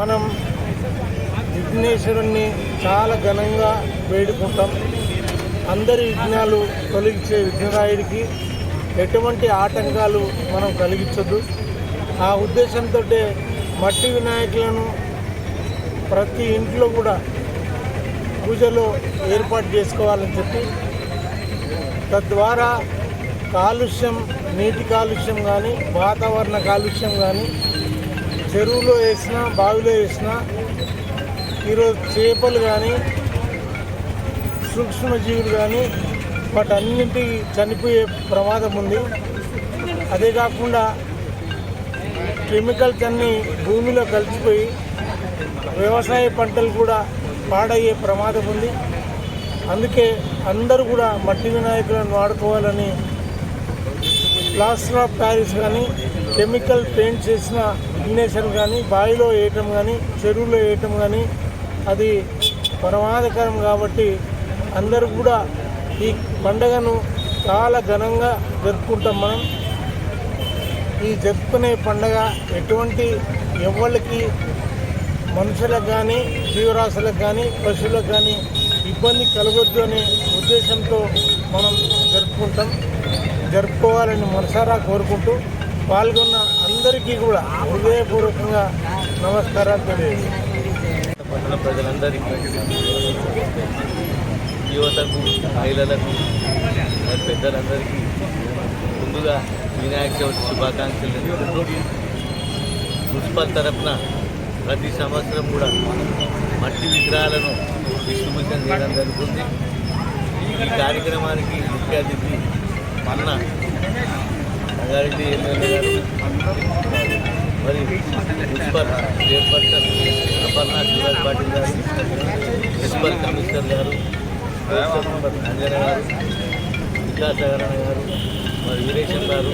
మనం విఘ్నేశ్వరుణ్ణి చాలా ఘనంగా వేడుకుంటాం. అందరి విఘ్నాలు తొలగించే విఘ్నరాయుడికి ఎటువంటి ఆటంకాలు మనం కలిగించొద్దు. ఆ ఉద్దేశంతో మట్టి వినాయకులను ప్రతి ఇంట్లో కూడా పూజలో ఏర్పాటు చేసుకోవాలని చెప్పి తద్వారా కాలుష్యం నీటి కాలుష్యం కానీ వాతావరణ కాలుష్యం కానీ చెరువులో వేసినా బావిలో వేసినా ఈరోజు చేపలు కానీ సూక్ష్మజీవులు కానీ వాటన్నింటి చనిపోయే ప్రమాదం ఉంది. అదే కాకుండా కెమికల్స్ అన్నీ భూమిలో కలిసిపోయి వ్యవసాయ పంటలు కూడా పాడయ్యే ప్రమాదం ఉంది. అందుకే అందరూ కూడా మట్టి వినాయకులను వాడుకోవాలని ప్లాస్టర్ ఆఫ్ ప్యారిస్ కానీ కెమికల్ పెయింట్ చేసిన ఇగ్నేషన్ కానీ బావిలో వేయటం కానీ చెరువులో వేయటం కానీ అది ప్రమాదకరం కాబట్టి అందరూ కూడా ఈ పండుగను చాలా ఘనంగా జరుపుకుంటాం మనం. ఈ జరుపుకునే పండగ ఎటువంటి ఎవరికి మనుషులకు కానీ జీవరాశులకు కానీ పశువులకు కానీ ఇబ్బంది కలగొద్దు అనే ఉద్దేశంతో మనం జరుపుకుంటాం. జరుపుకోవాలని మనసారా కోరుకుంటూ పాల్గొన్న అందరికీ కూడా హృదయపూర్వకంగా నమస్కారాలు తెలియజేస్తాను పట్టణ ప్రజలందరికీ యువతకు మహిళలకు మరి పెద్దలందరికీ ముందుగా వినాయక చవితి శుభాకాంక్షలు తెలుపుకుంటూ మున్సిపల్ తరఫున ప్రతి సంవత్సరం కూడా మట్టి విగ్రహాలను డిస్ట్రిబ్యూషన్ చేయడం జరుగుతుంది. ఈ కార్యక్రమానికి ముఖ్య అతిథి మన్న రంగారెడ్డి ఎమ్మెల్యే గారు. మరి మున్సిపల్ చైర్పర్సన్ అపర్ణ శివరాజ్ పాటిల్ గారు మున్సిపల్ కమిషనర్ గారు అంజన గారు వికాసగరణ గారు మరి వీరేశం గారు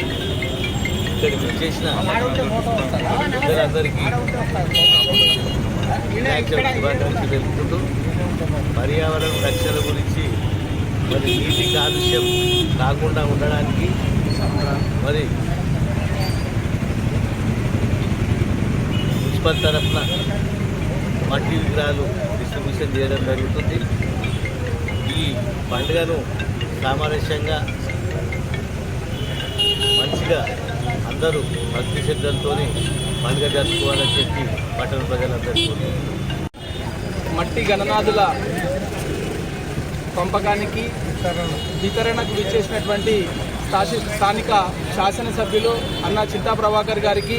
ఇక్కడికి వచ్చేసిన ప్రజలందరికీ వినాయక చవితి శుభాకాంక్షలు తెలుపుకుంటూ పర్యావరణ రక్షణ గురించి మరి నీటి కాలుష్యం కాకుండా ఉండడానికి మరి మున్సిపల్ తరఫున మట్టి విగ్రహాలు డిస్ట్రిబ్యూషన్ చేయడం జరుగుతుంది. ఈ పండుగను సామరస్యంగా మంచిగా అందరూ భక్తి శ్రద్ధలతో పండుగ జరుపుకోవాలని చెప్పి పట్టణ ప్రజలందరికీ మట్టి గణనాథుల పంపకానికి వితరణకు విచ్చేసినటువంటి స్థానిక శాసనసభ్యులు అన్న చింతా ప్రభాకర్ గారికి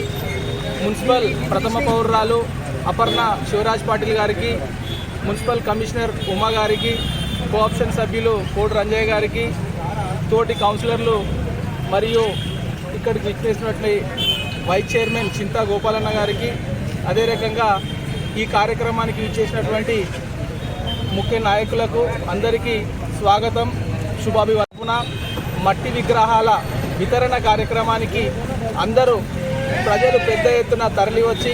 మున్సిపల్ ప్రథమ పౌరురాలు అపర్ణ శివరాజ్ పాటిల్ గారికి మున్సిపల్ కమిషనర్ ఉమా గారికి కోఆప్షన్ సభ్యులు కోటి రంజయ్య గారికి తోటి కౌన్సిలర్లు మరియు ఇక్కడికి విచ్చేసినట్లు వైస్ చైర్మన్ చింతా గోపాలన్న గారికి అదే రకంగా ఈ కార్యక్రమానికి విచ్చేసినటువంటి ముఖ్య నాయకులకు అందరికీ స్వాగతం శుభాభివర్పున మట్టి విగ్రహాల వితరణ కార్యక్రమానికి అందరూ ప్రజలు పెద్ద ఎత్తున తరలి వచ్చి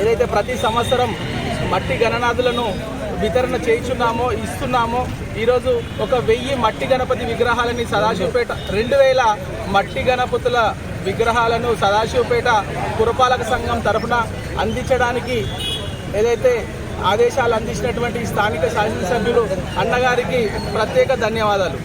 ఏదైతే ప్రతి సంవత్సరం మట్టి గణనాథులను వితరణ చేయించున్నామో ఇస్తున్నామో ఈరోజు ఒక వెయ్యి మట్టి గణపతి విగ్రహాలని సదాశివపేట రెండు వేల మట్టి గణపతుల విగ్రహాలను సదాశివపేట పురపాలక సంఘం తరఫున అందించడానికి ఏదైతే ఆదేశాలు అందించినటువంటి స్థానిక శాసనసభ్యులు అన్నగారికి ప్రత్యేక ధన్యవాదాలు.